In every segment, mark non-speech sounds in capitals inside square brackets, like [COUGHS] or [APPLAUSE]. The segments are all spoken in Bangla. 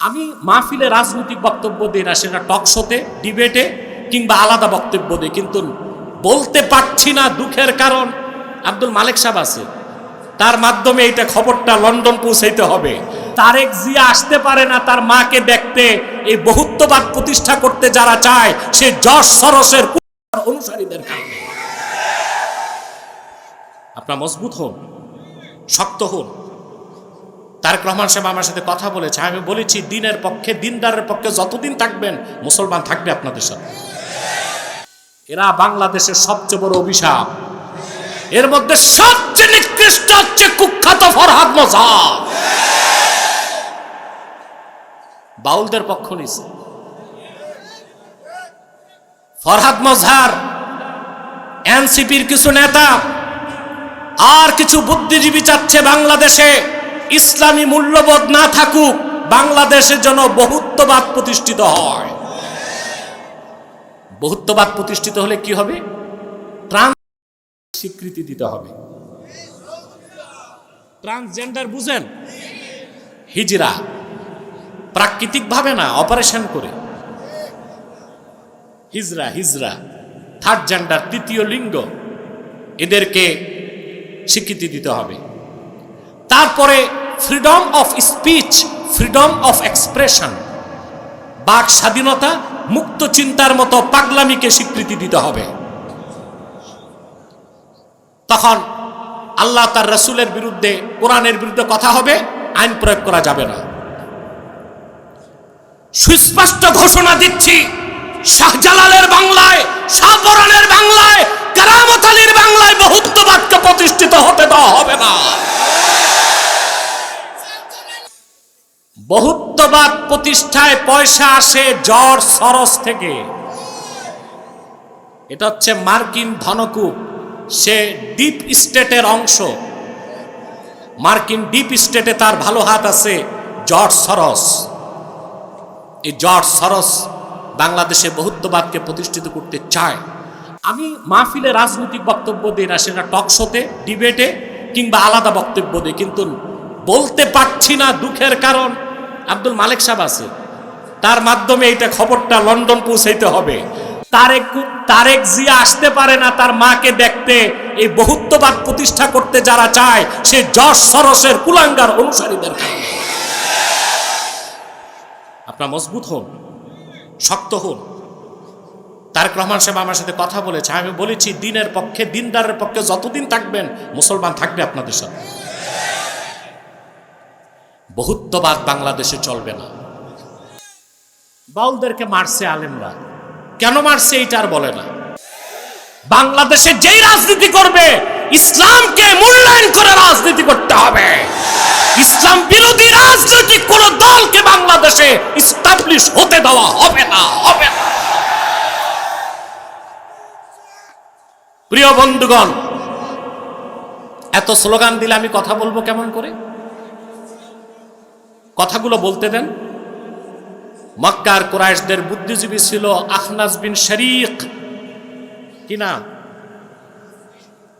আমি মাহফিলে রাজনৈতিক বক্তব্য দিই না, সেটা টকশোতে ডিবেটে কিংবা আলাদা বক্তব্য দিই। কিন্তু বলতে পারছি না দুঃখের কারণ, আব্দুল মালিক সাহেব আছে। তার মাধ্যমে এইটা খবরটা লন্ডন পৌঁছাইতে হবে। তারেক জিয়া আসতে পারে না, তার মাকে দেখতে, এই বহুত্ববাদ প্রতিষ্ঠা করতে যারা চায়, সে যশ সরসের অনুসারীদের কারণে। আপনার মজবুত হন, শক্ত হন। তারেক রহমান সাহেব আমার সাথে কথা বলেছে। আমি বলেছি, দিনের পক্ষে, দিনদারের পক্ষে যতদিন থাকবেন, মুসলমান থাকবে আপনাদের সাথে। এরা বাংলাদেশের সবচেয়ে বড় অভিশাপ। এর মধ্যে সবচেয়ে নিকৃষ্ট হচ্ছে কুখ্যাত ফরহাদ মজা বাউলদের পক্ষ নিছে। ফরহাদ মজহার এনসিপির কিছু নেতা, আর কিছু বুদ্ধিজীবী চাচ্ছে বাংলাদেশে। ইসলামী মূল্যবোধ না থাকুক বাংলাদেশের জন্য বহুত্ববাদ প্রতিষ্ঠিত হয়। বহুত্ববাদ প্রতিষ্ঠিত হলে কি হবে? স্বীকৃতি দিতে হবে। ট্রান্সজেন্ডার বুঝেন? হিজরা। প্রাকৃতিক ভাবে না, অপারেশন করে। হিজরা হিজরা। থার্ড জেন্ডার, তৃতীয় লিঙ্গ। এদেরকে স্বীকৃতি দিতে হবে। তারপরে freedom of speech freedom of expression বাক স্বাধীনতা মুক্ত চিন্তার মতো পাগলামিকে স্বীকৃতি দিতে হবে। তখন আল্লাহ তার রসুলের বিরুদ্ধে, কোরআনের বিরুদ্ধে কথা হবে, আইন প্রয়োগ করা যাবে না। সুস্পষ্ট ঘোষণা দিচ্ছি, শাহজালালের বাংলায়, শাহপরানের বাংলায়, কেরামত আলীর বাংলায় বহুত্ববাদকে প্রতিষ্ঠিত হতে দেওয়া হবে না। বহুত্ববাদ প্রতিষ্ঠায় পয়সা আসে জর্জ সরস থেকে। এটা হচ্ছে মার্কিন ধনকূপ। সে ডিপ স্টেটের অংশ। মার্কিন ডিপ স্টেটে তার ভালো হাত আছে জর্জ সরস। এই জর্জ সরস বাংলাদেশে বহুত্ববাদকে প্রতিষ্ঠিত করতে চায়। আমি মাহফিলে রাজনৈতিক বক্তব্য দিই না, সেটা টকশোতে ডিবেটে কিংবা আলাদা বক্তব্য দিই, কিন্তু বলতে পারছি না দুঃখের কারণ। আব্দুল মালিক সাহেব আছে। তার মাধ্যমে এইটা খবরটা লন্ডন পৌঁছাইতে হবে। তারেক তারেক জিয়া আসতে পারে না, তার মাকে দেখতে এই বহুত্ববাদ প্রতিষ্ঠা করতে যারা চায়, সে যশ সরসের কুলাঙ্গার অনুসারীদের আপনার মজবুত হন, শক্ত হন। তারেক রহমান সাহেব আমার সাথে কথা বলেছে, আমি বলেছি, দিনের পক্ষে, দিনদারের পক্ষে যতদিন থাকবেন, মুসলমান থাকবে আপনাদের সাথে। বহুত্ববাদ বাংলাদেশে চলবে না। বাউলদেরকে মারছে আলেমরা। কেন মারছে এইটা আর বলে না। বাংলাদেশে যেই রাজনীতি করবে, ইসলামকে মূল্যায়ন করে রাজনীতি করতে হবে। ইসলাম বিরোধী রাজনৈতিক কোন দলকে বাংলাদেশে ইস্টাবলিশ হতে দেওয়া হবে না হবে না। প্রিয় বন্ধুগণ, এত স্লোগান দিলে আমি কথা বলব কেমন করে? কথাগুলো বলতে দেন। মক্কার কোরআশদের বুদ্ধিজীবী ছিল আখনাজ বিন শরিক। কি না?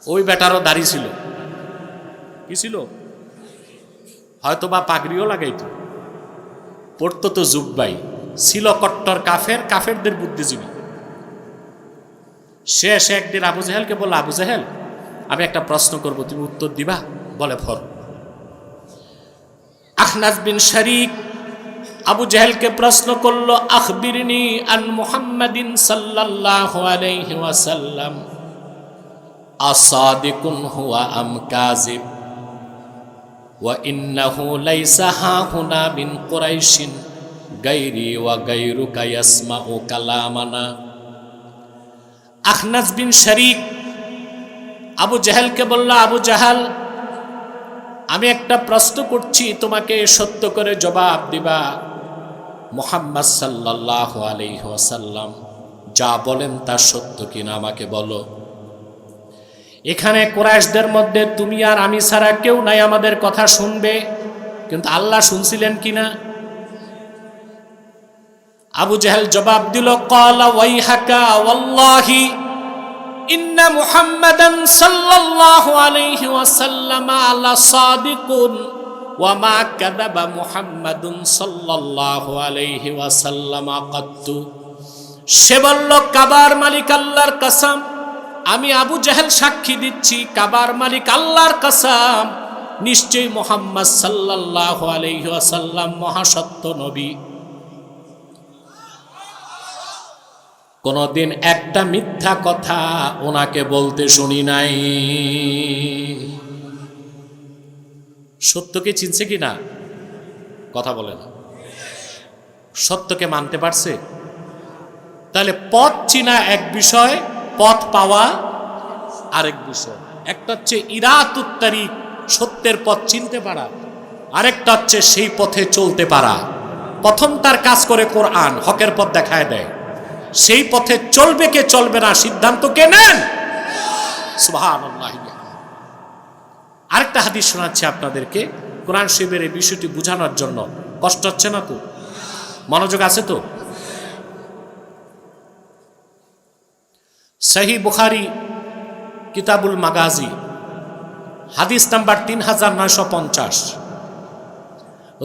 ওই বেটারও দাড়ি ছিল। কি ছিল? হয়তো বা পাগড়িও লাগাইতো। পড়তো তো জুব্বাই। ছিল কট্টর কাফের, কাফেরদের বুদ্ধিজীবী। সে একদিন আবু জাহেলকে বলল, আবু জাহেল, আমি একটা প্রশ্ন করব, তুমি উত্তর দিবা? বলে ফর আখনাজ বিন শরিক আবু জাহেলকে প্রশ্ন করল, আখবিরনি আন মুহাম্মাদিন সাল্লাল্লাহু আলাইহি ওয়াসাল্লাম। আসাদিকুন হুয়া আম কাযিব। ওয়া ইন্নাহু লাইসা হাহুনা মিন কুরাইশিন গায়রি ওয়া গায়রুকা ইয়াসমাউ কালামানা। আখনাজ বিন শরিক আবু জাহেলকে বলল, আবু জাহাল আমি একটা প্রশ্ন করছি, তোমাকে সত্য করে জবাব দিবা। মোহাম্মদ সাল্লাহ আলহ্লাম যা বলেন তা সত্য কিনা আমাকে বলো। এখানে কোরআশদের মধ্যে তুমি আর আমি ছাড়া কেউ নাই, আমাদের কথা শুনবে, কিন্তু আল্লাহ শুনছিলেন কিনা? আবু জাহেল জবাব দিল, কলা ওয়াইহাকা, ওয়াল্লাহি ইন্না মুহাম্মাদান সাল্লাল্লাহু আলাইহি ওয়াসাল্লাম আলা সাদিকুন ওয়ামা কাদাবা মুহাম্মাদুন সাল্লাল্লাহু আলাইহি ওয়াসাল্লাম সে বলল, কাবার মালিক আল্লাহর কসম, আমি আবু জাহেল সাক্ষী দিচ্ছি, কাবার মালিক আল্লাহর কসম। নিশ্চয়ই মোহাম্মদ সাল্লাল্লাহু আলাইহি ওয়াসাল্লাম মহাসত্য নবী। কোনদিন একটা মিথ্যা কথা ওনাকে বলতে শুনি নাই। সত্যকে চিনছে কি না? কথা বলে না। সত্যকে মানতে পারছে? তাহলে পথ চিনা এক বিষয়, পথ পাওয়া আরেক বিষয়। একটা হচ্ছে ইরাত উত্তারিক সত্যের পথ চিনতে পারা। আরেকটা হচ্ছে সেই পথে চলতে পারা। প্রথম তার কাজ করে কোরআন, হকের পথ দেখায় দেয়। সেই পথে চলবে কে চলবে না সিদ্ধান্ত কে নেন? আরেকটা হাদিস শোনাচ্ছি আপনাদেরকে। কোরআন শিবের এই বিষয়টি বোঝানোর জন্য। কষ্ট হচ্ছে না তো? মনোযোগ আছে তো? সহি বুখারি, কিতাবুল মাগাজি, হাদিস নাম্বার তিন হাজার নয়শো পঞ্চাশ।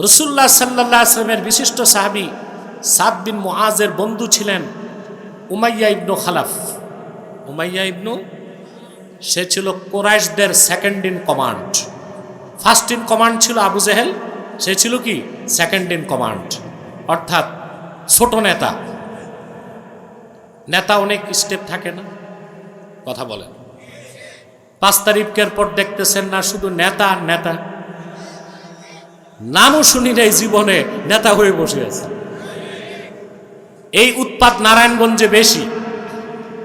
রসুল্লাহ সাল্লাহ আসলামের বিশিষ্ট সাহাবি সাদ বিন মুআজের বন্ধু ছিলেন। উমাইয়া ইবনু খালাফ। উমাইয়া ইবনু, সে ছিল কোরাইশদের second in command first in command ছিল আবু জেহেল, সে ছিল কি? সেকেন্ড ইন কমান্ড অর্থাৎ ছোট নেতা। নেতা অনেক স্টেপ থাকে না। কথা বলেন। পাঁচ তারিখের পর দেখতেছেন না শুধু নেতা নেতা। নামও শুনি নাই, জীবনে নেতা হয়ে বসে আছে। এই উৎপাত নারায়ণগঞ্জে বেশি।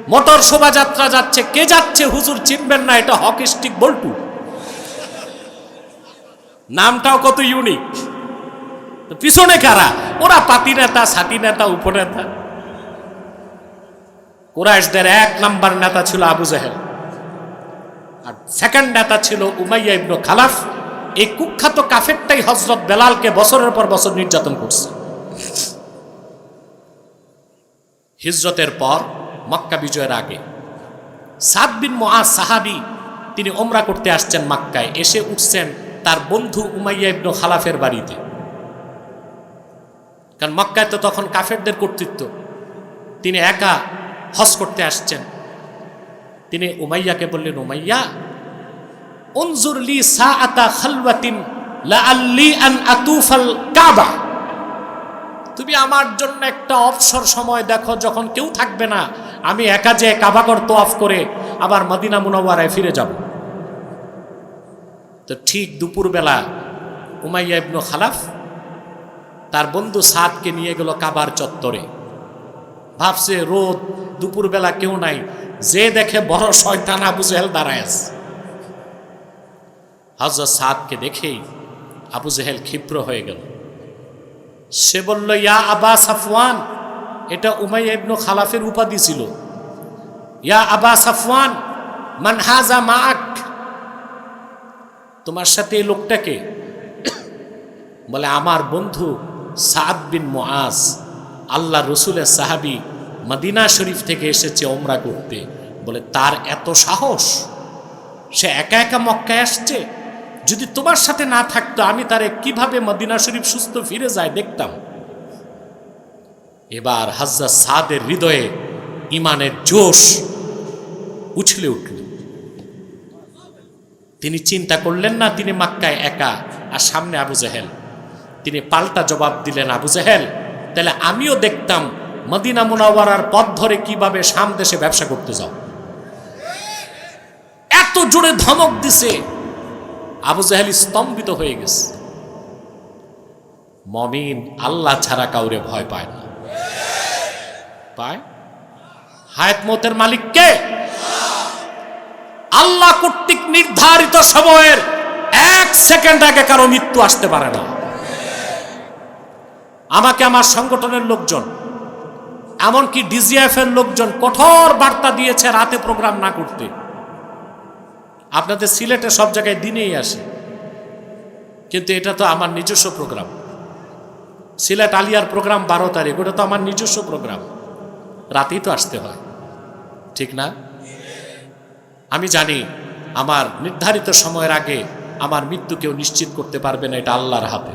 মোটর শোভাযাত্রা যাচ্ছে, কে যাচ্ছে হুজুর চিনবেন না, এটা হকিস্টিক বল্টু। নামটাও কত ইউনিক পিছনে কারা? ওরা পাতি নেতা সাতি নেতা, উপনেতা। কুরাইশদের এক নাম্বার নেতা ছিল আবু জাহেল। আর সেকেন্ড নেতা ছিল উমাইয়া ইবনু খালাফ। এই কুখ্যাত কাফেরটাই হজরত বেলালকে বছরের পর বছর নির্যাতন করছে। হিজরতের পর মক্কা বিজয়ের আগে। সাদ বিন সাহাবি তিনি ওমরা করতে আসছেন মাক্কায়, এসে উঠছেন তার বন্ধু উমাইয়া ইবনু খালাফের বাড়িতে। কারণ মক্কায় তো তখন কাফেরদের কর্তৃত্ব। তিনি একা হজ করতে আসছেন। তিনি উমাইয়াকে বললেন, উমাইয়া, উনজুর লি সাআতা খালওয়াতিন লাআল্লি আন আতুফাল কাবা। তুমি আমার জন্য একটা অবসর সময় দেখো যখন কেউ থাকবে না। আমি একা যে কাবাগর তোয়াফ করে আবার মদিনা মুনওয়ারায় ফিরে যাব। তো ঠিক দুপুরবেলা উমাইয়া ইবনু খালাফ তার বন্ধু সাদকে নিয়ে গেল কাবার চত্বরে। ভাবছে, রোদ, দুপুরবেলা কেউ নাই। যে দেখে বড় শয়তান আবু জেহেল দাঁড়ায় হজরত সাদকে দেখেই আবু জেহেল ক্ষিপ্র হয়ে গেল। সে বলল, ইয়া আবা সাফওয়ান। এটা উমাই ইবনু খালাফের উপাধি ছিল। ইয়া আবা সাফওয়ান, মান হাজা মাক তোমার সাথে এই লোকটাকে [COUGHS] বলে, আমার বন্ধু সাদ বিন মুআজ। আল্লাহ রসুলের সাহাবি মদিনা শরীফ থেকে এসেছে ওমরা করতে। বলে, তার এত সাহস? সে একা একা মক্কায় আসছে? যদি তোমার সাথে না থাকতো, আমি তারে কীভাবে মদিনা শরীফ সুস্থ ফিরে যায় দেখতাম? এবার হাজরা সাদের হৃদয়ে ইমানের জোশ উছলে উঠল। তিনি চিন্তা করলেন না, তিনি মাক্কায় একা আর সামনে আবু জাহেল। তিনি পাল্টা জবাব দিলেন, আবু জাহেল, তাহলে আমিও দেখতাম মদিনা মুনাওয়ারার পথ ধরে কীভাবে সাম দেশে ব্যবসা করতে যাও। এত জোরে ধমক দিছে আবু জাহেল স্তম্ভিত হয়ে গেছে। মমিন আল্লাহ ছাড়া কাউরে ভয় পায় না। পায়? হায়াত মতের মালিক কে? আল্লাহ কর্তৃক নির্ধারিত সময়ের এক সেকেন্ড আগে কারও মৃত্যু আসতে পারে না। আমাকে আমার সংগঠনের লোকজন, এমনকি ডিজিএফ এর লোকজন কঠোর বার্তা দিয়েছে রাতে প্রোগ্রাম না করতে। আপনাদের সিলেটে সব জায়গায় দিনেই আসে। কিন্তু এটা তো আমার নিজস্ব প্রোগ্রাম। সিলেট আলিয়ার প্রোগ্রাম বারো তারিখ, ওটা তো আমার নিজস্ব প্রোগ্রাম। রাতেই তো আসতে হয়। ঠিক না? আমি জানি আমার নির্ধারিত সময়ের আগে আমার মৃত্যু কেউ নিশ্চিত করতে পারবে না, এটা আল্লাহর হাতে।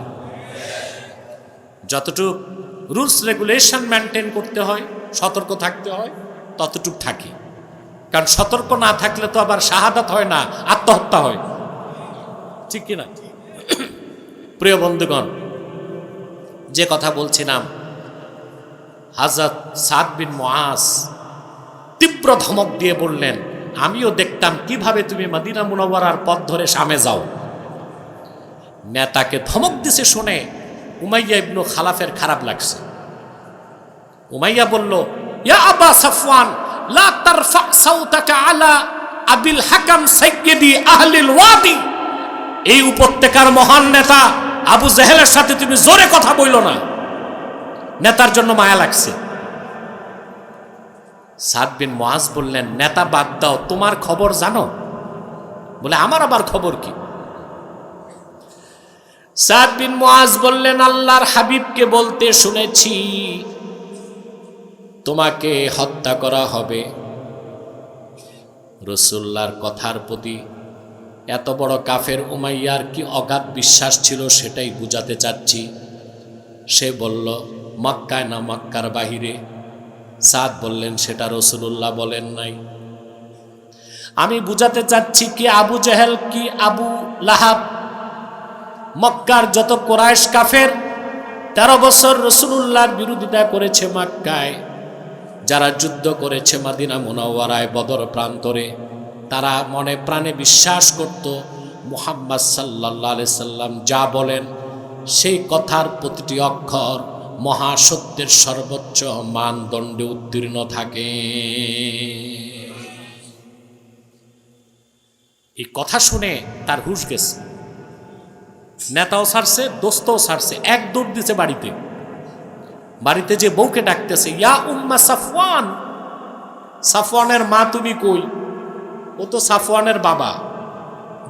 যতটুক রুলস রেগুলেশন মেনটেন করতে হয়, সতর্ক থাকতে হয়, ততটুক থাকি। কারণ সতর্ক না থাকলে তো আবার শাহাদাত হয় না, আত্মহত্যা হয়। ঠিক কিনা? প্রিয় বন্ধুগণ, যে কথা বলছিলাম হাজরত সাদ বিন মোয়াস তীব্র ধমক দিয়ে বললেন, আমিও দেখতাম কীভাবে তুমি মদিনা মুনওয়ারার পথ ধরে সামে যাও। নেতাকে ধমক দিছে শুনে উমাইয়া ইবনু খালাফের খারাপ লাগছে। উমাইয়া বলল, ইয়া আবা সাফওয়ান লা তারফা সাউতাকা আলা আবিল হাকাম সাইয়্যিদি আহলিল ওয়াদি। এই উপত্যকার মহান নেতা আবু জেহেলের সাথে তুমি জোরে কথা বইল না। নেতার জন্য মায়া লাগছে। সাদ বিন মোয়াজ বললেন, নেতা বাদ দাও, তোমার খবর জানো? বলে, আমার আবার খবর কি? সাদ বিন মোয়াজ বললেন, আল্লাহর হাবিবকে বলতে শুনেছি তোমাকে হত্যা করা হবে। রসুল্লার কথার প্রতি এত বড় কাফের উমাইয়ার কি অগাধ বিশ্বাস ছিল সেটাই বুঝাতে চাচ্ছি। সে বলল, মক্কায় না, মক্কার বাহিরে। সাদ বললেন, সেটা রসুল্লাহ বলেন নাই। আমি বুঝাতে চাচ্ছি কি আবু জেহেল, কি আবু লাহাব, মক্কার যত কোরাইশ কাফের, তেরো বছর রসুল্লাহর বিরোধিতা করেছে মক্কায়। যারা যুদ্ধ করেছে মাদিনা মুনাওয়ারায় বদর প্রান্তরে, তারা মনে প্রাণে বিশ্বাস করত, মুহাম্মদ সাল্লাহ আলি সাল্লাম যা বলেন, সেই কথার প্রতিটি অক্ষর মহাসত্যের সর্বোচ্চ মানদণ্ডে উত্তীর্ণ থাকে। এই কথা শুনে তার হুশ গেছে। নেতাও ছাড়ছে দোস্তও ছাড়ছে এক দৌড় দিছে বাড়িতে। বাড়িতে যে বউকে ডাকতেছে, ইয়া উম্মা সাফওয়ান। সাফওয়ানের মা তুমি কই? ও তো সাফওয়ানের বাবা।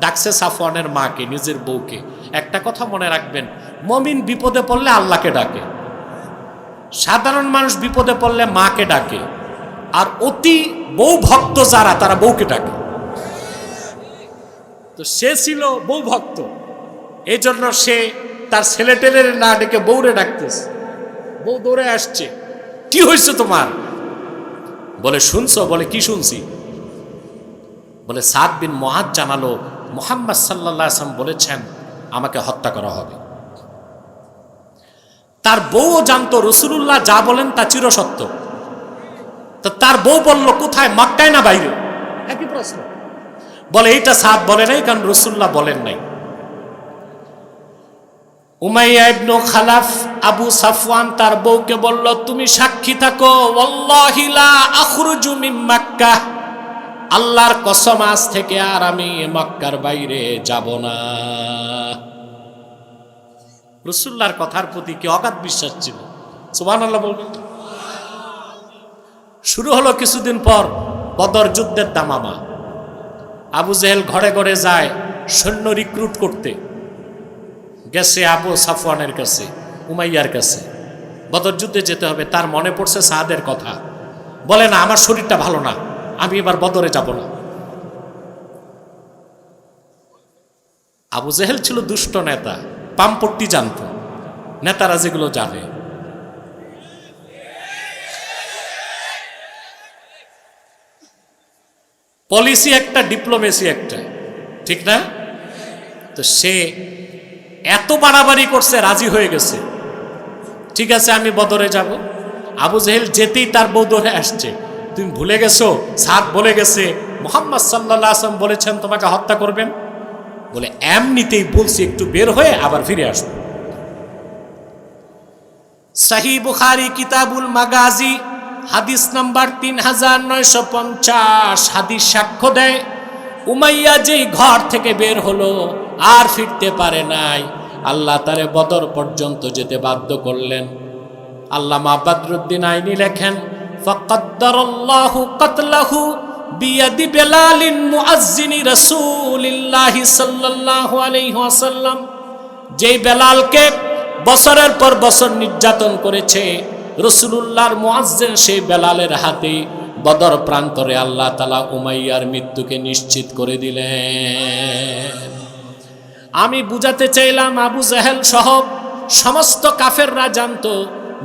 ডাকছে সাফওয়ানের মাকে, নিজের বউকে। একটা কথা মনে রাখবেন, মমিন বিপদে পড়লে আল্লাহকে ডাকে। সাধারণ মানুষ বিপদে পড়লে মাকে ডাকে। আর অতি বউ ভক্ত যারা, তারা বউকে ডাকে। তো সে ছিল বউ ভক্ত। এই জন্য সে তার ছেলে টেলের না ডেকে বউরে ডাকতেছে। বউ দৌড়ে আসছে। কি হয়েছে তোমার? বলে, শুনছো? বলে, কি শুনছি? বলে, সাদ বিন মহাজ জানালো, মোহাম্মদ সাল্লাহ আসলাম বলেছেন, আমাকে হত্যা করা হবে। তার বউও জানতো রসুল্লাহ যা বলেন তা চিরসত্য। তো তার বউ বলল, কোথায়? মক্কায় না বাইরে? একই প্রশ্ন। বলে, এইটা সাদ বলে নাই, কারণ রসুল্লাহ বলেন নাই। Umayyah ibn Khalaf Abu Safwan তার বউকে বলল, তুমি সাক্ষী থাকো। লা আখরুজু মিন মাক্কাহ আল্লাহর কসম, আজ থেকে আর আমি মক্কার বাইরে যাব না। রসুল্লাহর কথার প্রতি কি অগাধ বিশ্বাস ছিল? সুবহান আল্লাহ বলবেন শুরু হলো কিছুদিন পর বদর যুদ্ধের দামামা। আবু জেহেল ঘরে ঘরে যায় সৈন্য রিক্রুট করতে। গেছে আবু সাফওয়ানের কাছে, উমাইয়ার কাছে। বদর যুদ্ধে যেতে হবে, তার মনে পড়ছে সাহাদের কথা। বলে, না, আমার শরীরটা ভালো না, আমি এবার বদরে যাব না। আবু জেহেল ছিল দুষ্ট নেতা পাম্পট্টি জানত। নেতারা যেগুলো জানে। পলিসি একটা, ডিপ্লোমেসি একটা, ঠিক না? তো সে এত বাড়াবাড়ি করছে, রাজি হয়ে গেছে। ঠিক আছে, আমি বদরে যাব। আবু জেহেল যেতেই তার বউ ধরে আসছে। তুমি ভুলে গেছো? সাদ বলে গেছে, মোহাম্মদ সাল্লাহ আসলাম বলেছেন, তোমাকে হত্যা করবেন? বলে, এমনিতেই বলছি, একটু বের হয়ে আবার ফিরে আসব সাহি বুখারি, কিতাবুল মাগাজি, হাদিস নাম্বার তিন হাজার নয়শো পঞ্চাশ, হাদিস সাক্ষ্য দেয় উমাইয়া যেই ঘর থেকে বের হলো, আর ফিরতে পারে নাই। আল্লাহ তারে বদর পর্যন্ত যেতে বাধ্য করলেন। আল্লাহ মাবাদুদ্দিন আইনি লেখেন ফকদ্দারাল্লাহু বেলালিন যেই বেলালকে বছরের পর বছর নির্যাতন করেছে, রসুলুল্লাহর মুআজ্জিন সেই বেলালের হাতে বদর প্রান্তরে আল্লাহ তালা উমাইয়ার মৃত্যুকে নিশ্চিত করে দিলেন। আমি বুঝাতে চাইলাম আবু জাহেল সহ সমস্ত কাফেররা জানতো,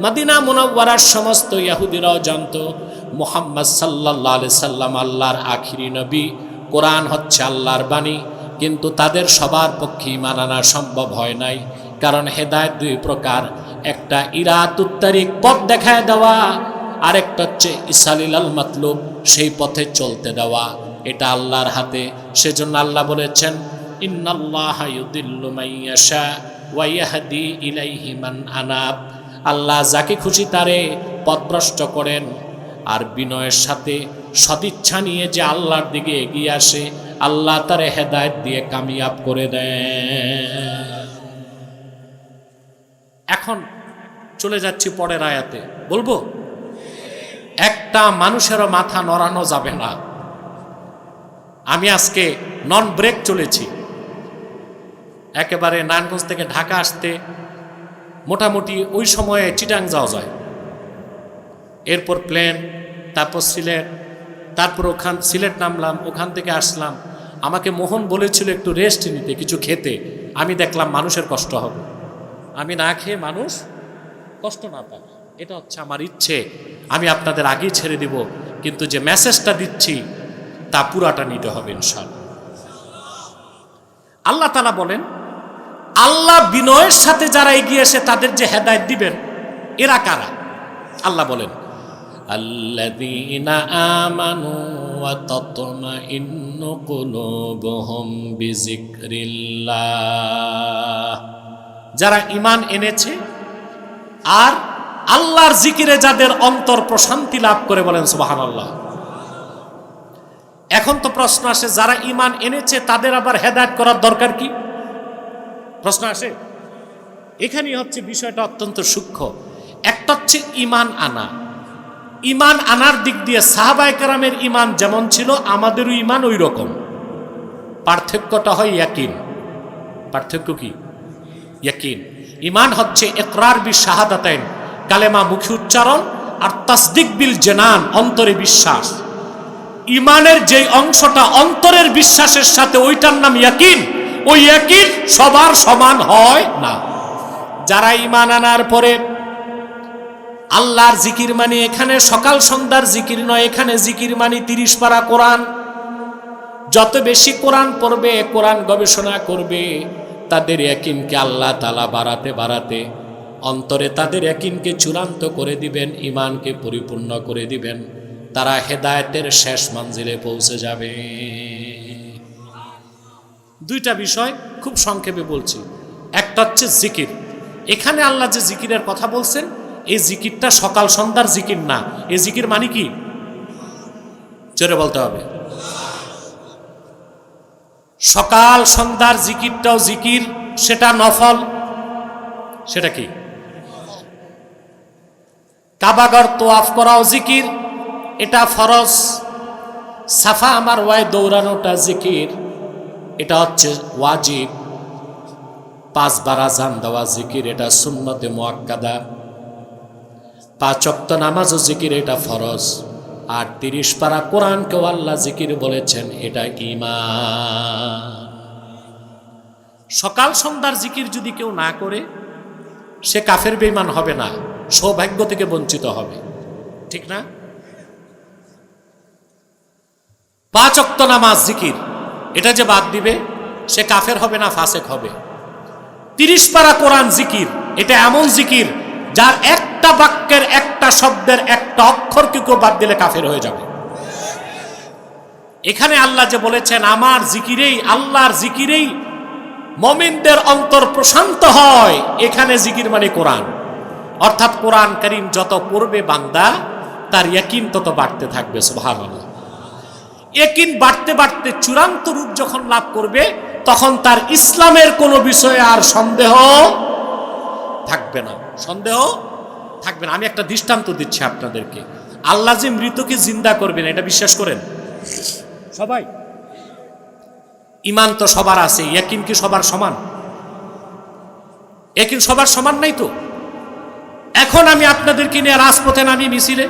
মদিনা মুনাওয়ারার সমস্ত ইয়াহুদিরাও জানত, মোহাম্মদ সাল্লাহ সাল্লাম আল্লাহর আখিরি নবী, কোরআন হচ্ছে আল্লাহর বাণী, কিন্তু তাদের সবার পক্ষে ইমান আনা সম্ভব হয় নাই, কারণ হেদায়ত দুই প্রকার, একটা ইরাত উত্তারিক পথ দেখায় দেওয়া আরেকটা হচ্ছে ইসালিল আল মাতলুব, সেই পথে চলতে দেওয়া। এটা আল্লাহর হাতে। সেজন্য আল্লাহ বলেছেন আল্লাহ যাকে খুশি তারে পথভ্রষ্ট করেন, আর বিনয়ের সাথে সদিচ্ছা নিয়ে যে আল্লাহর দিকে এগিয়ে আসে, আল্লাহ তারে হেদায়েত দিয়ে কামিয়াব করে দেন। এখন চলে যাচ্ছি পরের আয়াতে। বলব? একটা মানুষেরও মাথা নড়ানো যাবে না। আমি আজকে নন ব্রেক চলেছি। একেবারে নারায়ণগঞ্জ থেকে ঢাকা আসতে মোটামুটি ওই সময়ে চিটাং যাওয়া যায়। এরপর প্লেন তারপর সিলেট, তারপর ওখান, সিলেট নামলাম, ওখান থেকে আসলাম। আমাকে মোহন বলেছিল একটু রেস্ট নিতে, কিছু খেতে। আমি দেখলাম মানুষের কষ্ট হবে। আমি না খেয়ে মানুষ কষ্ট না পায়। এটা হচ্ছে আমার ইচ্ছে। আমি আপনাদের আগেই ছেড়ে দিব, কিন্তু যে মেসেজটা দিচ্ছি, তা পুরাটা নিতে হবে ইনশাল আল্লাহ তালা বলেন, আল্লাহ বিনয়ের সাথে যারা এগিয়ে এসে তাদের যে হেদায়ত দিবেন, এরা কারা? আল্লাহ বলেন যারা ইমান এনেছে, আর আল্লাহর জিকিরে যাদের অন্তর প্রশান্তি লাভ করে বলেন সুবাহান আল্লাহ এখন তো প্রশ্ন আসে, যারা ইমান এনেছে তাদের আবার হেদায়ত করার দরকার কি? প্রশ্ন আসে। এখানেই হচ্ছে বিষয়টা অত্যন্ত সূক্ষ্ম। একটা হচ্ছে ইমান আনা। ইমান আনার দিক দিয়ে সাহাবায় কেরামের ইমান যেমন ছিল, আমাদেরও ইমান ওই রকম পার্থক্যটা হয় ইয়াকিন। পার্থক্য কি? ইয়াকিন। ইমান হচ্ছে একরার বি শাহাদাতাইন কালেমা মুখী উচ্চারণ আর তাসদিক বিল জেনান, অন্তরে বিশ্বাস। ইমানের যেই অংশটা অন্তরের বিশ্বাসের সাথে ওইটার নাম ইয়াকিন। ওই ইয়াকিন সবার সমান হয় না। যারা ইমান আনার পরে আল্লাহর জিকির মানি, এখানে সকাল সন্ধ্যার জিকির নয়, এখানে জিকির মানি তিরিশ পারা কোরআন। যত বেশি কোরআন পড়বে, কোরআন গবেষণা করবে, তাদের একিনকে আল্লাহ তালা বাড়াতে বাড়াতে অন্তরে তাদের একিনকে চূড়ান্ত করে দিবেন ইমানকে পরিপূর্ণ করে দিবেন। তারা হেদায়েতের শেষ মঞ্জিলে পৌঁছে যাবে। দুইটা বিষয় খুব সংক্ষেপে বলছি। একটা হচ্ছে জিকির। এখানে আল্লাহ যে জিকিরের কথা বলছেন, এই জিকিরটা সকাল সন্ধ্যার জিকির না। এই জিকির মানে কি? জোরে বলতে হবে। সকাল সন্ধ্যার জিকিরটাও জিকির, সেটা নফল, সেটা কি? কাবাগর তোয়াফ করাও জিকির, এটা ফরজ। সাফা আমার ওয়াই দৌড়ানোটা জিকির, এটা হচ্ছে ওয়াজিব। পাঁচ বারা জান দেওয়া জিকির, এটা সুন্নতে মোয়াক্কাদা পাঁচ অক্ত নামাজও জিকির, এটা ফরজ। আর তিরিশ পারা কোরআনকেও আল্লাহ জিকির বলেছেন, এটা ইমান সকাল সন্ধ্যার জিকির যদি কেউ না করে, সে কাফের বেইমান হবে না। সৌভাগ্য থেকে বঞ্চিত হবে। ঠিক না? পাঁচ নামাজ জিকির। এটা যে বাদ দিবে, সে কাফের হবে না, ফাসেক হবে। তিরিশ পারা কোরআন জিকির, এটা এমন জিকির, যার একটা বাক্যের একটা শব্দের একটা অক্ষর কেউ বাদ দিলে কাফের হয়ে যাবে। এখানে আল্লাহ যে বলেছেন, আমার জিকিরেই, আল্লাহর জিকিরেই মমিনদের অন্তর প্রশান্ত হয়। এখানে জিকির মানে কোরআন। অর্থাৎ কোরআন করিম যত পড়বে বান্দা, তার ইয়াকিন তত বাড়তে থাকবে, সুবহানাল্লাহ। একিন বাড়তে বাড়তে চূড়ান্ত রূপ যখন লাভ করবে, তখন তার ইসলামের কোনো বিষয়ে আর সন্দেহ থাকবে না। সন্দেহ থাকবে না। আমি একটা দৃষ্টান্ত দিচ্ছি আপনাদেরকে। আল্লাহ যে মৃতকে জিন্দা করবেন, এটা বিশ্বাস করেন? সবাই? ইমান তো সবার আছে একিন কি সবার সমান? একিন সবার সমান নাই তো? এখন আমি আপনাদেরকে নিয়ে রাজপথে নামি মিছিলে।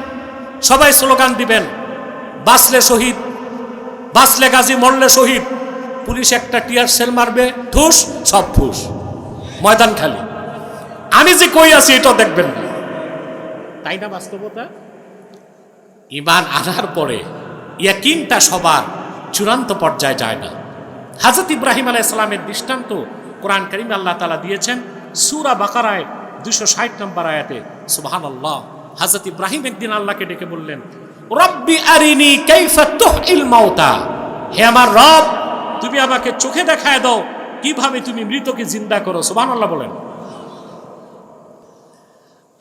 সবাই স্লোগান দিবেন বাসলে শহীদ বাসলে গাজী মরলে শহীদ। পুলিশ একটা টিয়ার সেল মারবে, ঠুস, সব ফুস ময়দান খালি। আমি যে কই আছি এটা দেখবেন না। তাই না বাস্তবতা? ইমান আনার পরে ইয়াকিনটা সবার চূড়ান্ত পর্যায়ে যায় না। হাজরত ইব্রাহিম আলাহ ইসলামের দৃষ্টান্ত কোরআন করিম আল্লাহ তালা দিয়েছেন, সুরা বাকারায় দুশো ষাট নম্বর আয়াতে সুবাহান আল্লাহ হাজরত ইব্রাহিম একদিন আল্লাহকে ডেকে বললেন, রব্বি আরিনি কাইফা তুহিল মাউতা। হে আমার রব, তুমি আমাকে চোখে দেখায় দাও, কীভাবে তুমি মৃতকে জিন্দা করো সুবহান আল্লাহ বলেন।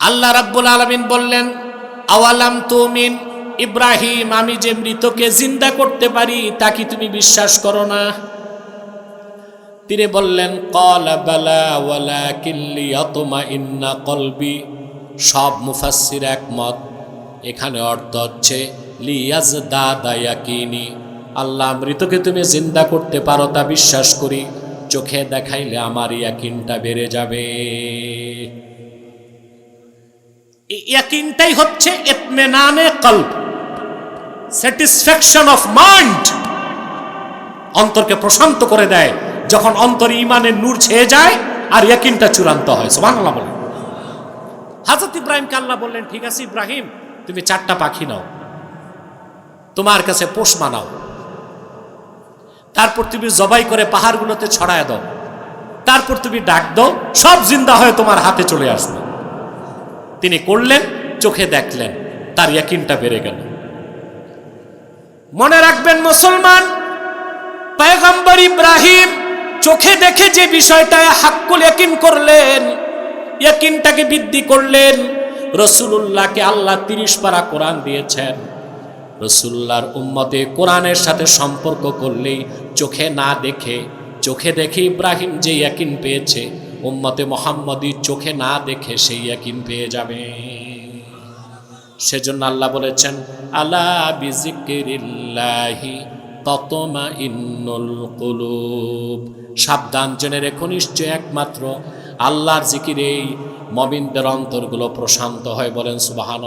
আল্লাহ রাব্বুল আলামিন বললেন, আওয়ালাম তুমিন, ইব্রাহিম, আমি যে মৃতকে জিন্দা করতে পারি, তা কি তুমি বিশ্বাস করো না? তিনি বললেন, কল ওয়ালা ইন্না কলবি। সব মুফাসসির একমত। এখানে অর্থ হচ্ছে লিয়াজ দাদায়াকিনি আল্লাহ মৃতকে তুমি জিন্দা করতে পারো তা বিশ্বাস করি। চোখে দেখাইলে আমার ইয়াকিনটা বেড়ে যাবে। ইয়াকিনটাই হচ্ছে ইতমেনানে কলব, স্যাটিসফ্যাকশন অফ মাইন্ড। অন্তরকে প্রশান্ত করে দেয়। যখন অন্তর ইমানের নূর ছেয়ে যায় আর ইয়াকিনটা চূড়ান্ত হয়, সুবহানাল্লাহ বলেন। হাজরত ইব্রাহিমকে আল্লাহ বললেন, ঠিক আছে ইব্রাহিম, তুমি চারটা পাখি নাও, তোমার কাছে পোষ মানাও তারপর তুমি জবাই করে পাহাড়গুলোতে ছড়ায় দাও, তারপর তুমি ডাক দাও, সব জিন্দা হয়ে তোমার হাতে চলে আসবে। তিনি করলেন, চোখে দেখলেন, তার ইয়াকিনটা বেড়ে গেল। মনে রাখবেন মুসলমান, পয়গম্বর ইব্রাহিম চোখে দেখে যে বিষয়টায় হাক্কুল ইয়াকিন করলেন, ইয়াকিনটাকে বৃদ্ধি করলেন, রসুলুল্লাহকে আল্লাহ তিরিশ পারা কোরআন দিয়েছেন। রসুল্লাহর উম্মতে কোরআনের সাথে সম্পর্ক করলেই চোখে না দেখে, চোখে দেখে ইব্রাহিম যে ইয়াকিন পেয়েছে, উম্মতে মোহাম্মদী চোখে না দেখে সেই ইয়াকিন পেয়ে যাবে। সেজন্য আল্লাহ বলেছেন, আলা বিজিকিরিল্লাহি ততমা ইন্নুল কুলুব। সাবধান জেনে রেখো নিশ্চয় একমাত্র আল্লাহর জিকিরেই মবিনদের অন্তরগুলো প্রশান্ত হয় বলেন সুবাহান